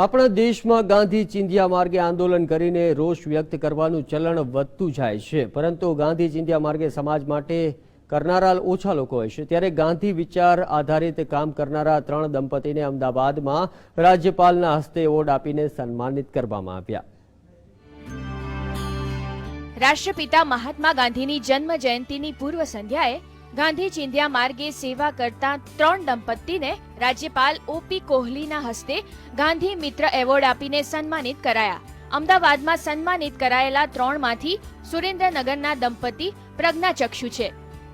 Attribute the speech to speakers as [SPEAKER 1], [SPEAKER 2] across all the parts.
[SPEAKER 1] આપણા દેશમાં ગાંધી ચિંધ્યા માર્ગે આંદોલન કરીને રોષ વ્યક્ત કરવાનું ચલણ વધતું જાય છે. પરંતુ ગાંધી ચિંધ્યા માર્ગે સમાજ માટે કરનારા ઓછા લોકો હોય છે. ત્યારે ગાંધી વિચાર આધારિત કામ કરનારા ત્રણ દંપતીને અમદાવાદમાં રાજ્યપાલના હસ્તે એવોર્ડ આપીને સન્માનિત કરવામાં આવ્યા.
[SPEAKER 2] રાષ્ટ્રપિતા મહાત્મા ગાંધીની જન્મ જયંતિની પૂર્વ સંધ્યાએ ગાંધી ચિંધ્યા માર્ગે સેવા કરતા ત્રણ દંપતીને રાજ્યપાલ ઓપી કોહલીના હસ્તે ગાંધી મિત્ર એવોર્ડ આપીને સન્માનિત કરાયા. અમદાવાદમાં સન્માનિત કરાયેલા ત્રણમાંથી સુરેન્દ્રનગરના દંપતી પ્રજ્ઞાચક્ષુ છે.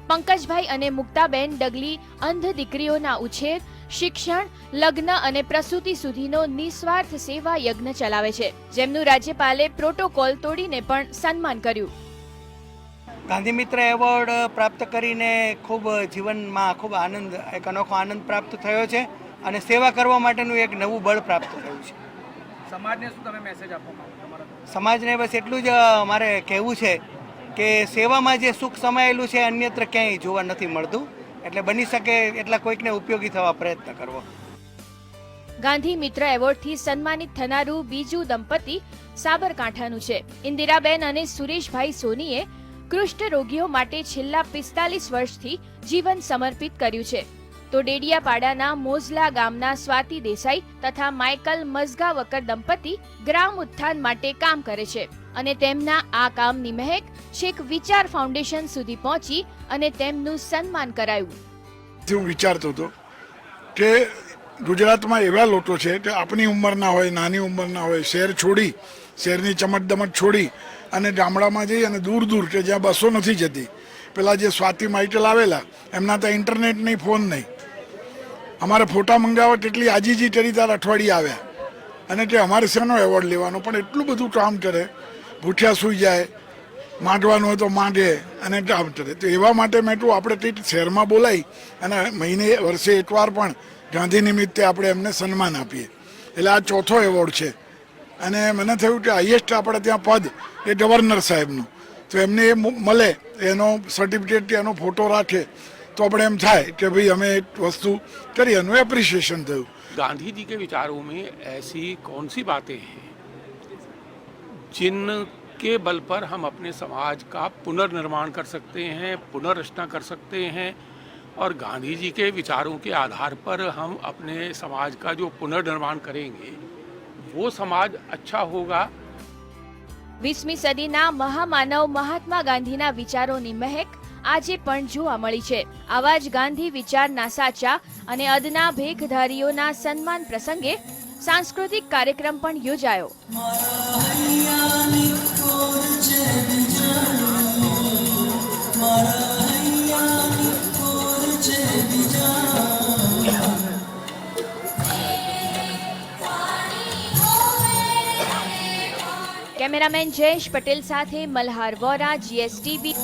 [SPEAKER 2] પંકજભાઈ અને મુક્તાબેન ડગલી અંધ દીકરીઓના ઉછેર, શિક્ષણ, લગ્ન અને પ્રસૂતિ સુધીનો નિસ્વાર્થ સેવા યજ્ઞ ચલાવે છે. જેમનું રાજ્યપાલે પ્રોટોકોલ તોડીને પણ સન્માન કર્યું.
[SPEAKER 3] ગાંધી મિત્ર એવોર્ડ પ્રાપ્ત કરીને ખૂબ જીવનમાં ખૂબ આનંદ એક અનોખો આનંદ પ્રાપ્ત થયો છે અને સેવા કરવા માટેનું એક નવું બળ પ્રાપ્ત થયું છે.
[SPEAKER 4] સમાજને શું તમે મેસેજ આપો
[SPEAKER 3] સમાજને બસ એટલું જ મારે કહેવું છે કે સેવામાં જે સુખ સમાયેલું છે અન્યત્ર ક્યાંય જોવા નથી મળતું. એટલે બની શકે એટલા કોઈકને ઉપયોગી થવા પ્રયત્ન કરવો.
[SPEAKER 2] ગાંધી મિત્ર એવોર્ડથી સન્માનિત થનારું બીજું દંપતી સાબરકાંઠાનું છે. ઇન્દિરાબેન અને સુરેશભાઈ સોનીએ કૃષ્ઠ રોગીઓ માટે છેલ્લા પિસ્તાલીસ વર્ષથી જીવન સમર્પિત કર્યું છે. તો ડેડિયાપાડાના મોઝલા ગામના સ્વાતિ દેસાઈ તથા માઇકલ મઝગાવકર દંપતી ગ્રામ ઉત્થાન માટે કામ કરે છે અને તેમના આ કામની મહેક છેક વિચાર ફાઉન્ડેશન સુધી પહોંચી અને તેમનું સન્માન કરાયું.
[SPEAKER 5] હું વિચારતો હતો કે ગુજરાતમાં એવા લોકો છે કે આપણી ઉંમરના હોય, નાની ઉંમરના હોય, શહેર છોડી શહેરની ચમટદમટ છોડી અને ગામડામાં જઈ અને દૂર દૂર કે જ્યાં બસો નથી જતી. પેલા જે સ્વાતિ માઇટલ આવેલા, એમના ત્યાં ઇન્ટરનેટ નહીં, ફોન નહીં. અમારે ફોટા મંગાવવા તેટલી આજીજી કરી તાર અઠવાડિયે આવ્યા. અને કે અમારે શેનો એવોર્ડ લેવાનો? પણ એટલું બધું કામ કરે ભૂઠિયા સૂઈ જાય, માંડવાનું હોય તો માંડે અને કામ કરે. તો એવા માટે મેં તો આપણે કંઈક શહેરમાં બોલાવી અને મહિને, વર્ષે એકવાર પણ ગાંધી નિમિત્તે આપણે એમને સન્માન આપીએ. એટલે આ ચોથો એવોર્ડ છે. અને મને થયું કે હાઈએસ્ટ આપણે ત્યાં પદ એ ગવર્નર સાહેબનું તો એમને એ મુ- મળે એનો સર્ટિફિકેટ કે એનો ફોટો રાખે તો આપણે એમ થાય કે ભાઈ અમે એક વસ્તુ કરી એનું એપ્રિસિએશન થયું
[SPEAKER 6] गांधी जी के विचारों में ऐसी कौन सी बातें हैं जिनके बल पर हम अपने समाज का पुनर्निर्माण कर सकते हैं पुनर्रचना कर सकते हैं और गांधी जी के विचारों के आधार पर हम अपने समाज का जो पुनर्निर्माण करेंगे वो समाज अच्छा होगा
[SPEAKER 2] વીસમી સદીના મહામાનવ મહાત્મા ગાંધીના વિચારોની મહેક આજે પણ જોવા મળી છે આવા જ ગાંધી વિચારના સાચા અને અદના ભેખધારીઓના સન્માન પ્રસંગે સાંસ્કૃતિક કાર્યક્રમ પણ યોજાયો કેમેરામેન જયેશ પટેલ સાથે મલ્હાર વોરા જીએસટીવી